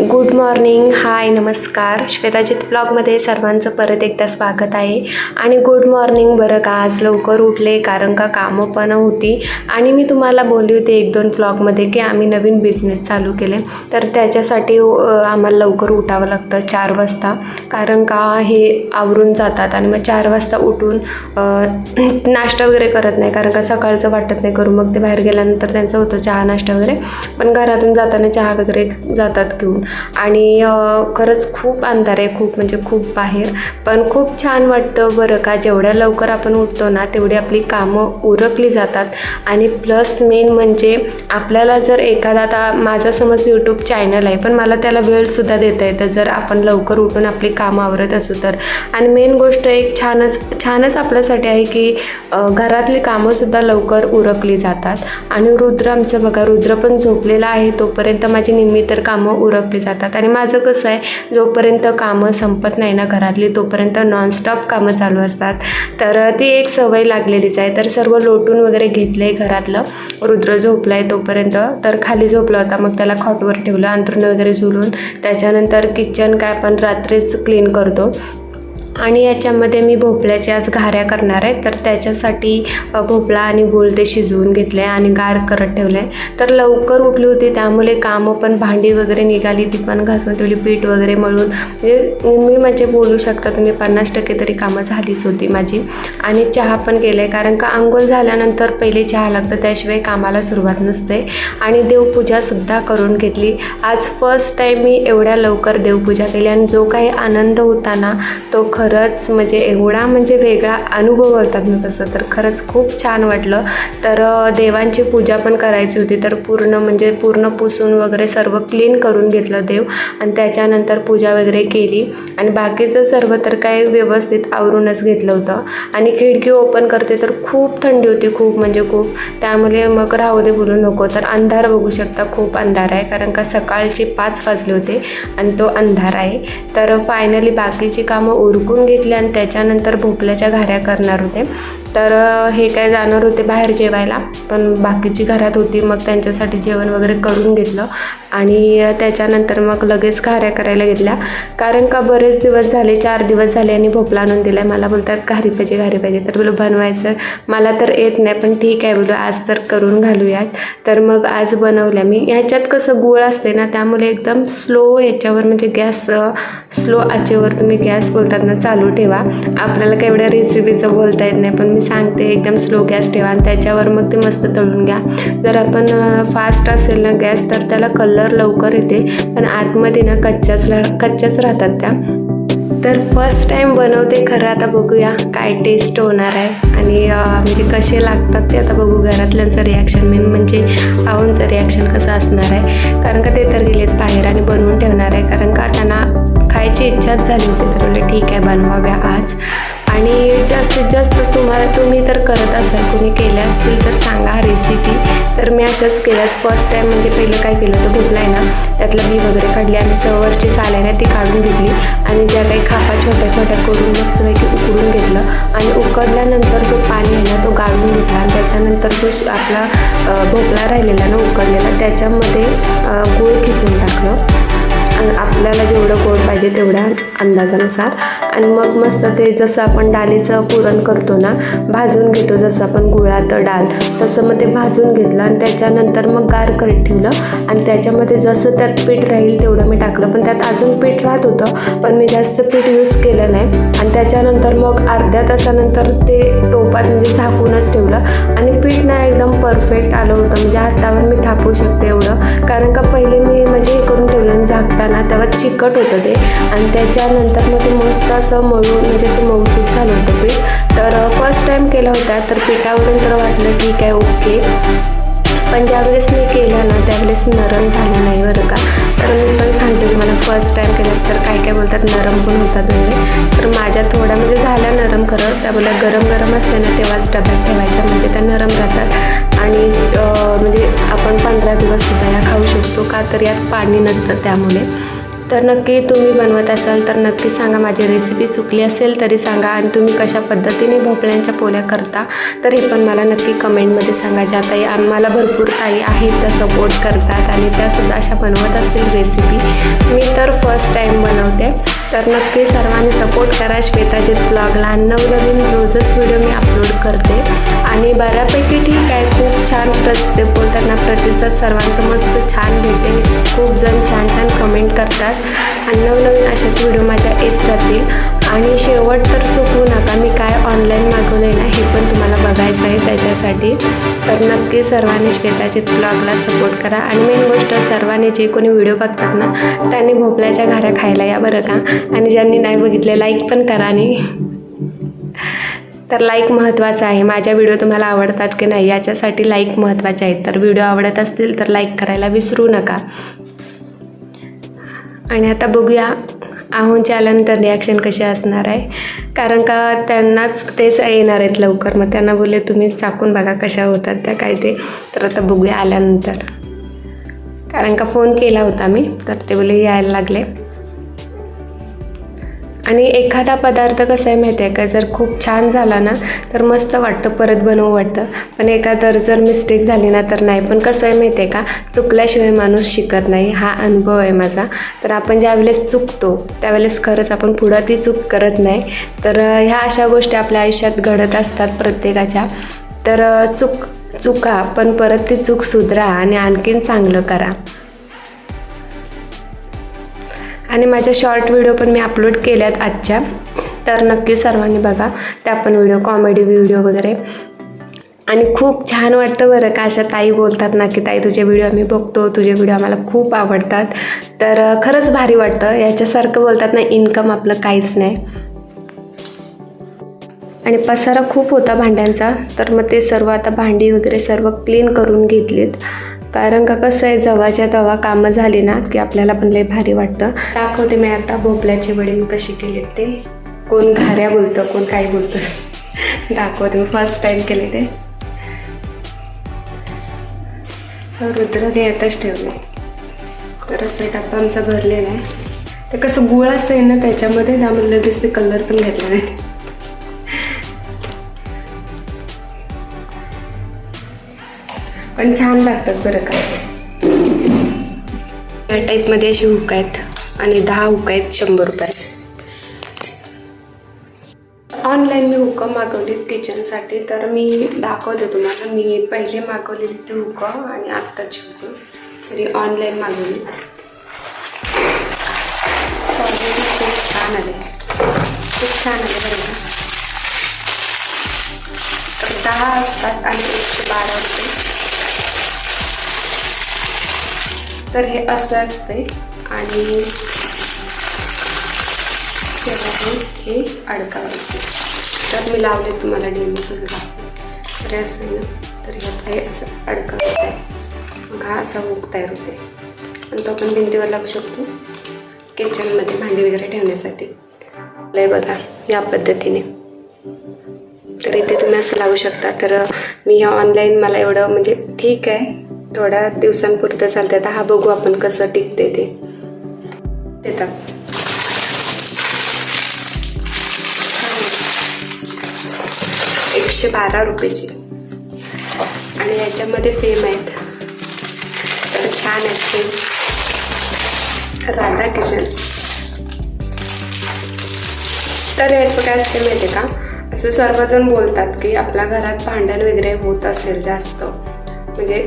Good morning hi नमस्कार. श्वेताजित ब्लॉगमध्ये सर्वांचं परत एकदा स्वागत आहे. आणि गुड मॉर्निंग बरं का आज लवकर उठले कारण का कामं पण होती. आणि मी तुम्हाला बोलली होती एक दोन ब्लॉगमध्ये की आम्ही नवीन बिझनेस चालू केले तर त्याच्यासाठी आम्हाला लवकर उठावं लागतं चार वाजता. कारण का हे आवरून जातात आणि मग चार वाजता उठून नाश्ता वगैरे करत नाही. कारण का सकाळचं वाटत नाही करू. मग ते बाहेर गेल्यानंतर त्यांचं होतं चहा नाश्ता वगैरे. पण घरातून जाताना चहा वगैरे जातात घेऊन. आणि खरंच खूप अंधार आहे खूप म्हणजे खूप बाहेर. पण खूप छान वाटतं बरं का जेवढ्या लवकर आपण उठतो ना तेवढी आपली कामं उरकली जातात. आणि प्लस मेन म्हणजे आपल्याला जर एखादा आता माझा समज यूट्यूब चॅनल आहे पण मला त्याला वेळसुद्धा देता येतं जर आपण लवकर उठून आपली कामं आवरत असू तर. आणि मेन गोष्ट एक छानच छानच आपल्यासाठी आहे की घरातली कामंसुद्धा लवकर उरकली जातात. आणि रुद्र आमचं बघा रुद्र पण झोपलेला आहे तोपर्यंत माझी निम्मी तर कामं उरकली जातात. आणि माझं कसं आहे जोपर्यंत कामं संपत नाही ना घरातली तोपर्यंत नॉनस्टॉप कामं चालू असतात. तर ती एक सवय लागलेलीच आहे. तर सर्व लोटून वगैरे घेतलं आहे घरातलं. रुद्र झोपला आहे तोपर्यंत. तर खाली झोपला होता मग त्याला खॉटवर ठेवलं अंथरुण वगैरे झुलून. त्याच्यानंतर किचन काय आपण रात्रीच क्लीन करतो. आणि याच्यामध्ये मी भोपळ्याच्या आज घाऱ्या करणार आहे. तर त्याच्यासाठी भोपळा आणि गुळ ते शिजवून घेतले आणि गार करत ठेवले तर लवकर उठली होती त्यामुळे कामं पण भांडी वगैरे निघाली ती पण घासून ठेवली पीठ वगैरे मळून. म्हणजे मी म्हणजे बोलू शकता तुम्ही पन्नास टक्के तरी कामं झालीच होती माझी. आणि चहा पण केलं आहे कारण का आंघोळ झाल्यानंतर पहिले चहा लागतं त्याशिवाय कामाला सुरुवात नसते. आणि देवपूजासुद्धा करून घेतली. आज फर्स्ट टाईम मी एवढ्या लवकर देवपूजा केली आणि जो काही आनंद होता ना तो खरं खरंच म्हणजे एवढा म्हणजे वेगळा अनुभव होता ना तसं. तर खरंच खूप छान वाटलं. तर देवांची पूजा पण करायची होती. तर पूर्ण म्हणजे पूर्ण पुसून वगैरे सर्व क्लीन करून घेतलं देव. आणि त्याच्यानंतर पूजा वगैरे केली. आणि बाकीचं सर्व तर काय व्यवस्थित आवरूनच घेतलं होतं. आणि खिडकी ओपन करते तर खूप थंडी होती. खूप म्हणजे खूप. त्यामुळे मग राहू दे बोलू नको. तर अंधार बघू शकता. खूप अंधार आहे. कारण का सकाळचे पाच वाजले होते आणि तो अंधार आहे. तर फायनली बाकीची कामं उरकून घेतली आणि त्याच्यानंतर भोपल्याच्या घाऱ्या करणार होते. तर हे काय जाणार होते बाहेर जेवायला पण बाकीची घरात होती मग त्यांच्यासाठी जेवण वगैरे करून घेतलं आणि त्याच्यानंतर मग लगेच घाऱ्या करायला घेतल्या. कारण का बरेच दिवस झाले चार दिवस झाले आणि भोपळा आणून दिला मला बोलतात घारी पाहिजे घारी पाहिजे. तर बोलू बनवायचं. मला तर येत नाही पण ठीक आहे बोलू आज तर करून घालूयात. तर मग आज बनवल्या. मी ह्याच्यात कसं गुळ असते ना त्यामुळे एकदम स्लो याच्यावर म्हणजे गॅस स्लो आचेवर तुम्ही गॅस बोलतात ना चालू ठेवा. आपल्याला काही एवढ्या रेसिपीचं बोलता येत नाही पण मी सांगते एकदम स्लो गॅस ठेवा आणि त्याच्यावर मग ते मस्त तळून घ्या. जर आपण फास्ट असेल ना गॅस तर त्याला कलर लवकर येते. पण आतमध्ये ना कच्च्याच कच्च्याच राहतात त्या. तर फर्स्ट टाईम बनवते खरं आता बघूया काय टेस्ट होणार आहे. आणि म्हणजे कसे लागतात ते आता बघू घरातल्यांचं रिॲक्शन मेन म्हणजे पाहूनचं रिॲक्शन कसं असणार आहे. कारण का ते तर गेलेत बाहेर आणि बनवून ठेवणार आहे. कारण का त्यांना खायची इच्छाच झाली होती. तर ठीक आहे बनवाव्या आज. आणि जास्तीत जास्त तुम्हाला तुम्ही तर करत असाल कुणी केल्या असतील तर सांगा रेसिपी तर मी अशाच केल्यात. फर्स्ट टाईम म्हणजे पहिलं काय केलं होतं भुकला आहे ना. त्यातलं बी वगैरे काढली आणि सवरची साल आहे ना ती काढून घेतली. आणि ज्या काही खापा छोट्या छोट्या करून मस्तपैकी उकडून घेतलं. आणि उकडल्यानंतर तो पाणी आहे ना तो गाळून घेतला. आणि त्याच्यानंतर जो श- आपला भोपळा राहिलेला ना उकडलेला त्याच्यामध्ये गूळ किसून टाकलं. आणि आपल्याला जेवढं गोड पाहिजे तेवढ्या अंदाजानुसार. आणि मग मस्त ते जसं आपण डालीचं पुरण करतो ना भाजून घेतो जसं आपण गुळात डाळ तसं मग ते भाजून घेतलं आणि त्याच्यानंतर मग गार करत ठेवलं. आणि त्याच्यामध्ये जसं त्यात पीठ राहील तेवढं मी टाकलं. पण त्यात अजून पीठ राहत होतं पण मी जास्त पीठ यूज केलं नाही. आणि त्याच्यानंतर मग अर्ध्या तासानंतर ते टोपात म्हणजे झाकूनच ठेवलं. आणि पीठ ना एकदम परफेक्ट आलं होतं. म्हणजे हातावर मी थापू शकते एवढं. कारण का पहिले मी म्हणजे हे करून ठेवलं आणि झाकताना तेव्हा चिकट होतं ते. आणि त्याच्यानंतर मग ते मस्त असं मळून म्हणजे असं मऊसूत झालं होतं पीठ. तर फर्स्ट टाईम केला होता तर पिठावरून तर वाटलं ठीक आहे ओके पण ज्यावेळेस मी केलं ना त्यावेळेस नरम झालं नाही बरं का. तर मी पण सांगते तुम्हाला फर्स्ट टाईम केलं तर काय काय बोलतात नरम पण होतात म्हणजे तर माझ्या थोड्या म्हणजे झाल्या नरम खरं त्या बोलल्या गरम गरम असते ना तेव्हाच डब्यात ठेवायच्या म्हणजे त्या नरम राहतात. आणि म्हणजे आपण पंधरा दिवससुद्धा या खाऊ शकतो का तर यात पाणी नसतं त्यामुळे. तर नक्की तुम्ही बनवत असाल तर नक्की सांगा माझी रेसिपी चुकली असेल तरी सांगा आणि तुम्ही कशा पद्धतीने भोपळ्यांच्या पोल्या करता तर हे पण मला नक्की कमेंटमध्ये सांगा. ज्या ताई आम्हाला भरपूर ताई आहेत त्या सपोर्ट करतात आणि त्यासुद्धा अशा बनवत असतील रेसिपी मी तर फर्स्ट टाईम बनवते. तर नक्की सर्वांनी सपोर्ट करा. श्वेताजीत ब्लॉगला नवनवीन रोजच व्हिडिओ मी अपलोड करते. आणि बऱ्यापैकी ठीक आहे. खूप छान प्रत बोलताना प्रतिसाद सर्वांचं मस्त छान भेटेल खूप जण छान छान कमेंट करतात. आणि नवनवीन असेच व्हिडिओ माझ्या येत राहतील. आणि शेवट तर चुकवू नका. मी काय ऑनलाईन मागवलं आहे ना हे पण तुम्हाला बघायचं आहे त्याच्यासाठी. तर नक्की सर्वांनी श्वेताजीत ब्लॉगला सपोर्ट करा. आणि मेन गोष्ट सर्वांनी जे कोणी व्हिडिओ बघतात ना त्यांनी भोपळ्याच्या घऱ्या खायला या बरं का. आणि ज्यांनी नाही बघितले लाईक पण करा आणि. तर लाईक महत्त्वाचं आहे. माझ्या व्हिडिओ तुम्हाला आवडतात की नाही याच्यासाठी लाईक महत्त्वाचे आहेत. तर व्हिडिओ आवडत असतील तर लाईक करायला विसरू नका. आणि आता बघूया आहूनच्या आल्यानंतर रिॲक्शन कशी असणार आहे? कारण का त्यांनाच तेच येणार आहेत लवकर. मग त्यांना बोलले तुम्ही चाकून बघा कशा होतात त्या काय ते. तर आता बघूया आल्यानंतर. कारण का फोन केला होता मी तर ते बोले यायला लागले. आणि एखादा पदार्थ कसं आहे माहिती आहे का? जर खूप छान झाला ना तर मस्त वाटतं परत बनवू वाटतं. पण एखादं जर मिस्टेक झाली ना तर नाही. पण कसं आहे माहिती आहे का? चुकल्याशिवाय माणूस शिकत नाही. हा अनुभव आहे माझा. तर आपण ज्यावेळेस चुकतो त्यावेळेस खरंच आपण पुढं ती चूक करत नाही. तर ह्या अशा गोष्टी आपल्या आयुष्यात घडत असतात प्रत्येकाच्या. तर चूक चुका पण परत ती चूक सुधरा आणि आणखीन चांगलं करा. आणि माझ्या शॉर्ट व्हिडिओ पण मी अपलोड केल्यात आजच्या. तर नक्की सर्वांनी बघा त्या पण व्हिडिओ कॉमेडी व्हिडिओ वगैरे. आणि खूप छान वाटतं बरं का अशा ताई बोलतात ना की ताई तुझे व्हिडिओ आम्ही बघतो तुझे व्हिडिओ आम्हाला खूप आवडतात. तर खरंच भारी वाटतं. याच्यासारखं बोलतात ना इन्कम आपलं काहीच नाही. आणि पसारा खूप होता भांड्यांचा. तर मग ते सर्व आता भांडी वगैरे सर्व क्लीन करून घेतलीत. कारण का कसं आहे जवाच्या तवा कामं झाली ना की आपल्याला पण लय भारी वाटतं. दाखवते मी आता भोपळ्याचे वडे मी कशी केलेत ते. कोण घाऱ्या बोलतं कोण काय बोलतं. दाखवते मी फर्स्ट टाईम केले ते. रुद्र ते आताच ठेवले. तर असं एक डब्बा आमचा भरलेला आहे. ते कसं गुळ असतं ना त्याच्यामध्ये त्यामुळे लगेच ते कलर पण घेतला नाही. पण छान लागतात बरं का? या टाईपमध्ये अशी हुक आहेत आणि दहा हुक आहेत शंभर रुपयात. ऑनलाईन मी हुकं मागवलीत किचनसाठी तर मी दाखवते तुम्हाला. मी पहिले मागवलेली ती हुकं आणि आत्ताची हुकं. तरी ऑनलाईन मागवली. क्वालिटी खूप छान आले. खूप छान आले बरं का? तर दहा असतात आणि एकशे बारा रुपये. तर हे असं असते आणि हे अडकावायचे. तर मी लावले तुम्हाला डेमो सगळं तर हे असं आहे ना. तर ह्यात हे असं अडकावायचं आहे मग हा असा हुक तयार होते आणि तो आपण भिंतीवर लावू शकतो. किचनमध्ये भांडी वगैरे ठेवण्यासाठी. लय बघा या पद्धतीने. तर इथे तुम्ही असं लावू शकता. तर मी ह्या ऑनलाईन मला एवढं म्हणजे ठीक आहे. थोड्या दिवसांपुरतं चालतं आता हा बघू आपण कसं टिकते ते. देतात एकशे बारा रुपयाची. आणि याच्यामध्ये फेम आहेत. तर छान आहेत फेम राधा किशन तर याचं काय असते माहिती आहे का? असं सर्वजण बोलतात की आपल्या घरात भांडण वगैरे होत असेल जास्त म्हणजे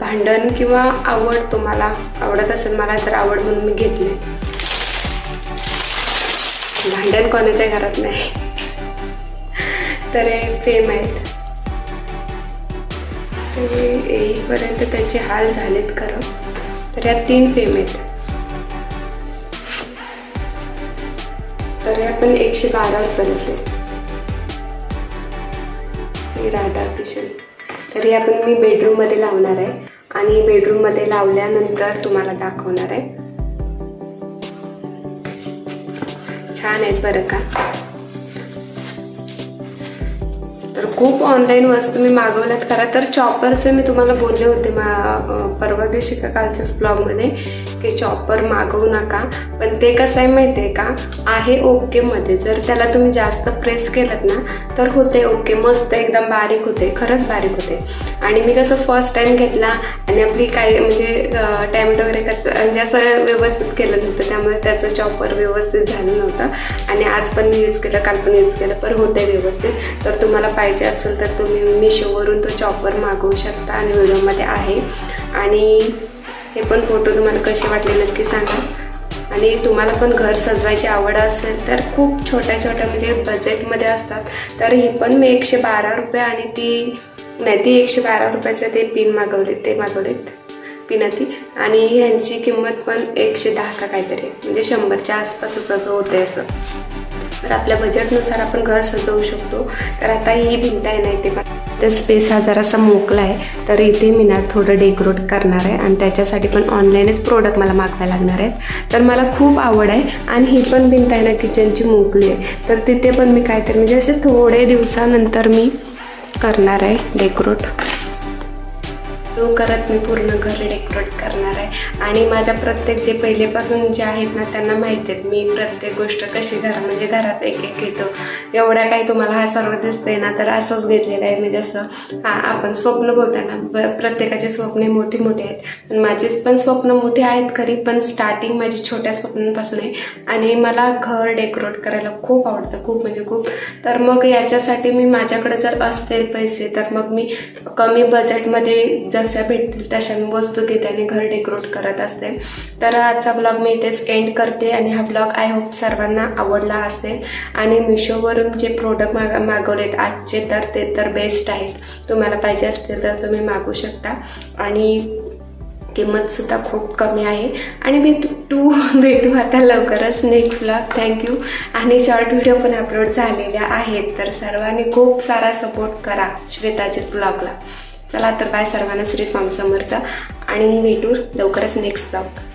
भांडण किंवा आवड तुम्हाला आवडत असेल मला तर आवड म्हणून मी घेतले. भांडण कोणाच्या घरात नाही. तर हे फेम आहेत. येईपर्यंत त्यांचे हाल झालेत खरं. तर या तीन फेम आहेत. तर हे आपण एकशे बारा रुपयाला हे राधाकिशन. तर हे आपण मी बेडरूममध्ये लावणार आहे. आणि बेडरूममध्ये लावल्यानंतर तुम्हाला दाखवणार आहे. छान आहेत बरं का? तर खूप ऑनलाईन वस्तू मी मागवल्यात. खरं तर चॉपरचं मी तुम्हाला बोलले होते मा परवा दिवशी का कालच्याच ब्लॉगमध्ये की चॉपर मागवू नका. पण ते कसं आहे माहिती आहे का? आहे ओकेमध्ये जर त्याला तुम्ही जास्त प्रेस केलं ना तर होते ओके मस्त एकदम बारीक होते खरंच बारीक होते आणि मी कसं फर्स्ट टाईम घेतला आणि आपली काही म्हणजे टॅमॅटो वगैरे कसं म्हणजे असं व्यवस्थित केलं नव्हतं. त्यामुळे त्याचं चॉपर व्यवस्थित झालं नव्हतं. आणि आज पण मी यूज केलं काल पण यूज केलं पण होते व्यवस्थित. तर तुम्हाला पाहिजे असेल तर तुम्ही मिशोवरून तो चॉपर मागवू शकता आणि व्हिडिओमध्ये आहे. आणि हे पण फोटो तुम्हाला कसे वाटले नक्की सांगा. आणि तुम्हाला पण घर सजवायची आवड असेल तर खूप छोट्या छोट्या म्हणजे बजेटमध्ये असतात. तर ही पण मी एकशे बारा रुपये आणि ती नाही ती एकशे बारा रुपयाचं ते पिन मागवले ते मागवलेत पिनाती. आणि ह्यांची किंमत पण एकशे दहा का काहीतरी म्हणजे शंभरच्या आसपासच असं होते असं. तर आपल्या बजेटनुसार आपण घर सजवू शकतो. तर आता ही भिंत आहे नाही ते पण तर स्पेस हा जरासा मोकला आहे. तर इथे मी ना थोडं डेकोरेट करणार आहे आणि त्याच्यासाठी पण ऑनलाईनच प्रोडक्ट मला मागवायला लागणार आहेत. तर मला खूप आवड आहे आणि ही पण भिंत आहे ना किचनची मोकली आहे. तर तिथे पण मी काहीतरी म्हणजे असे थोडे दिवसानंतर मी करणार आहे डेकोरेट लवकरच मी पूर्ण घर डेकोरेट करणार आहे. आणि माझ्या प्रत्येक जे पहिलेपासून जे आहेत ना त्यांना माहिती आहेत मी प्रत्येक गोष्ट कशी घर म्हणजे घरात एक एक घेतो. एवढ्या काही तुम्हाला हा सर्व दिसतंय ना तर असंच घेतलेलं आहे म्हणजे असं हा आपण स्वप्न बोलताना ब प्रत्येकाचे स्वप्ने मोठी मोठी आहेत. पण माझे पण स्वप्न मोठे आहेत खरी पण स्टार्टिंग माझी छोट्या स्वप्नांपासून आहे. आणि मला घर डेकोरेट करायला खूप आवडतं खूप म्हणजे खूप. तर मग याच्यासाठी मी माझ्याकडे जर असते पैसे तर मग मी कमी बजेटमध्ये जशा भेटतील तशा मी वस्तू घेते आणि घर डेकोरेट करत असते. तर आजचा ब्लॉग मी इथेच एंड करते आणि हा ब्लॉग आय होप सर्वांना आवडला असेल. आणि मिशोवरून जे प्रोडक्ट माग मागवलेत आजचे तर ते तर बेस्ट आहेत. तुम्हाला पाहिजे असतील तर तुम्ही मागू शकता. आणि किंमतसुद्धा खूप कमी आहे. आणि मी टू भेटू आता लवकरच नेक्स्ट ब्लॉग थँक्यू आणि शॉर्ट व्हिडिओ पण अपलोड झालेल्या आहेत. तर सर्वांनी खूप सारा सपोर्ट करा श्वेताचे ब्लॉगला चला तर बाय सर्वांना श्री स्वामी समर्थ आणि भेटू लवकरच नेक्स्ट ब्लॉग